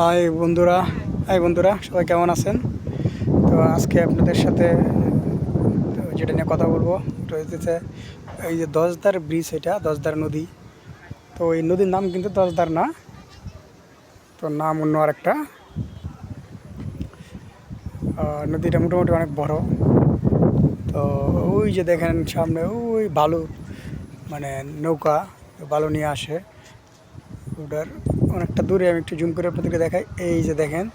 High বন্ধুরা high বন্ধুরা সবাই কেমন আছেন? তো আজকে আপনাদের সাথে যেটা নিয়ে কথা বলব ওটা হচ্ছে এই যে দশদার ব্রিজ এটা দশদার নদী। তো এই নদীর নাম কিন্তু দশদার না তো নাম অন্য আরেকটা। আহ, নদীটা মোটামুটি অনেক বড়। তো ওই যে দেখেন সামনে ওই বালু মানে নৌকা বালু নিয়ে আসে। ওটার অনেকটা দূরে আমি একটু জুম করে আপনাদেরকে দেখাই। এই যে দেখেন,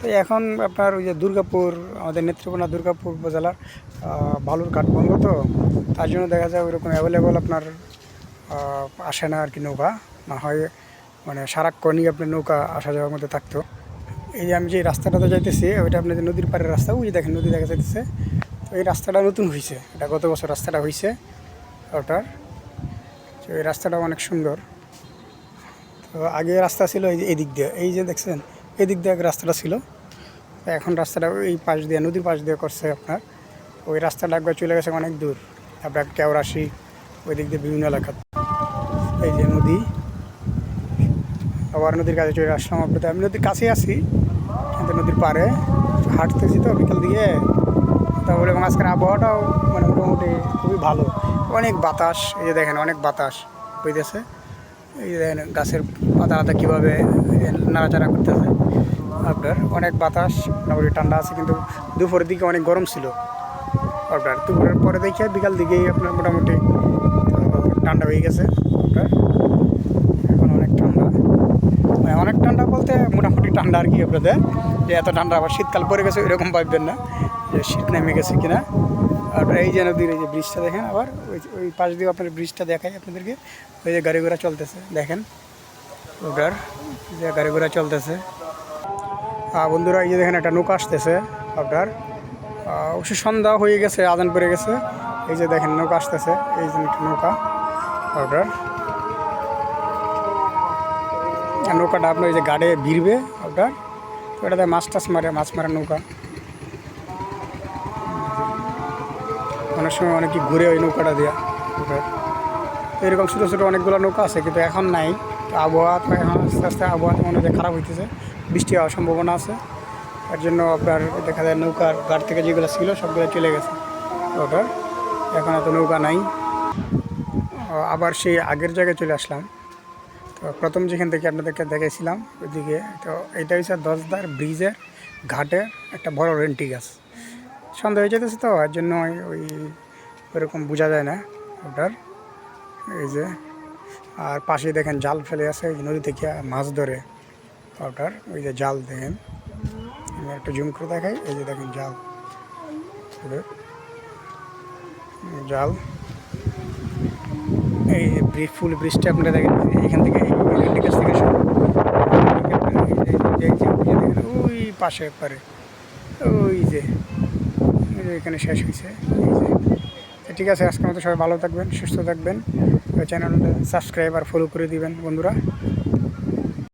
তো এখন আপনার ওই যে দুর্গাপুর, আমাদের নেত্রকোনা দুর্গাপুর উপজেলার বালুর ঘাট বন্ধ তো, তার জন্য দেখা যায় ওইরকম অ্যাভেলেবল আপনার আসে না আর কি নৌকা। না হয় মানে সারাক্ষণই আপনার নৌকা আসা যাওয়ার মধ্যে থাকতো। এই যে আমি যে রাস্তাটাতে যাইতেছি, ওইটা আপনাদের নদীর পাড়ের রাস্তা, ওই যে দেখেন নদী দেখা যাইতেছে। তো এই রাস্তাটা নতুন হয়েছে এটা গত বছর রাস্তাটা হয়েছে ওটার। তো এই রাস্তাটা অনেক সুন্দর। তো আগে রাস্তা ছিল এই যে এদিক দিয়ে, এই যে দেখছেন, এদিক দিয়ে আগে রাস্তাটা ছিল। এখন রাস্তাটা ওই পাশ দিয়ে, নদীর পাশ দিয়ে করছে আপনার। ওই রাস্তাটা একবার চলে গেছে অনেক দূর। আপনার কেওরাশি ওই দিক দিয়ে বিভিন্ন এলাকা। এই যে নদী, আবার নদীর কাছে চলে আসলাম আপনাদের। আমি নদীর কাছেই আছি, কিন্তু নদীর পাড়ে। হাঁটতেছি তো বিকাল দিকে তারপরে এবং আজকের আবহাওয়াটাও মানে মোটামুটি খুবই ভালো। অনেক বাতাস, এই যে দেখেন অনেক বাতাস বইতেছে। এই গাছের পাতা পাতা কীভাবে নাড়াচাড়া করতেছে। আপনার অনেক বাতাস, মোটামুটি ঠান্ডা আছে, কিন্তু দুপুরের দিকে অনেক গরম ছিল। আপনার দুপুরের পরে দেখে বিকাল দিকেই আপনার মোটামুটি ঠান্ডা হয়ে গেছে। আপনার এখন অনেক ঠান্ডা। মানে অনেক ঠান্ডা বলতে মোটামুটি ঠান্ডা আর কি আপনাদের। যে এত ঠান্ডা আবার শীতকাল পড়ে গেছে এরকম ভাববেন না যে শীত নেমে গেছে কিনা। আর এই যে নদীর এই যে ব্রিজটা দেখেন আবার, ওই ওই পাশ দিয়ে আপনার ব্রিজটা দেখাই আপনাদেরকে। ওই যে গাড়ি ঘোড়া চলতেছে, দেখেন। ওটার যে গাড়ি ঘোড়া চলতেছে। আর বন্ধুরা, এই যে দেখেন একটা নৌকা আসতেছে, আপনার। অবশ্য সন্ধ্যা হয়ে গেছে আদান পড়ে গেছে। এই যে দেখেন নৌকা আসতেছে, এই যে একটা নৌকা, আপনার। নৌকাটা আপনার এই যে গাড়ে ভিড়বে, আপনার। এটাতে মাছ টাছ মারে, মাছ মারা নৌকা। অনেক সময় অনেকে ঘুরে ওই নৌকাটা দেওয়া এরকম ছোটো ছোটো অনেকগুলো নৌকা আছে, কিন্তু এখন নাই। আবহাওয়া তো এখন আস্তে আস্তে আবহাওয়া মনে হয় খারাপ হইতেছে। বৃষ্টি হওয়ার সম্ভাবনা আছে। তার জন্য আপনার দেখা যায় নৌকার ঘাট থেকে যেগুলো ছিল সবগুলো চলে গেছে। ওটার এখন এত নৌকা নাই। আবার সেই আগের জায়গায় চলে আসলাম। তো প্রথম যেখান থেকে আপনাদেরকে দেখেছিলাম ওইদিকে। তো এটা হচ্ছে দশদার ব্রিজের ঘাটে একটা বড় রেন্টি গাছ। সন্ধ্যা হয়ে যেতেছে তো এর জন্য ওই- ওই ওরকম বোঝা যায় না ওটার এই যে আর পাশে দেখেন জাল ফেলে আছে যে নদী থেকে মাছ ধরে ওটার ওই যে জাল দেখেন আমি একটা জুম করে দেখাই এই যে দেখেন জাল জাল এই ব্রিজ ফুল ব্রিজটা আপনারা দেখেন এখান থেকে গাছ থেকে ওই পাশে পারে ওই যে যে এখানে শেষ হয়েছে। ঠিক আছে, আজকের মতো সবাই ভালো থাকবেন, সুস্থ থাকবেন। চ্যানেলটা সাবস্ক্রাইব আর ফলো করে দিবেন, বন্ধুরা।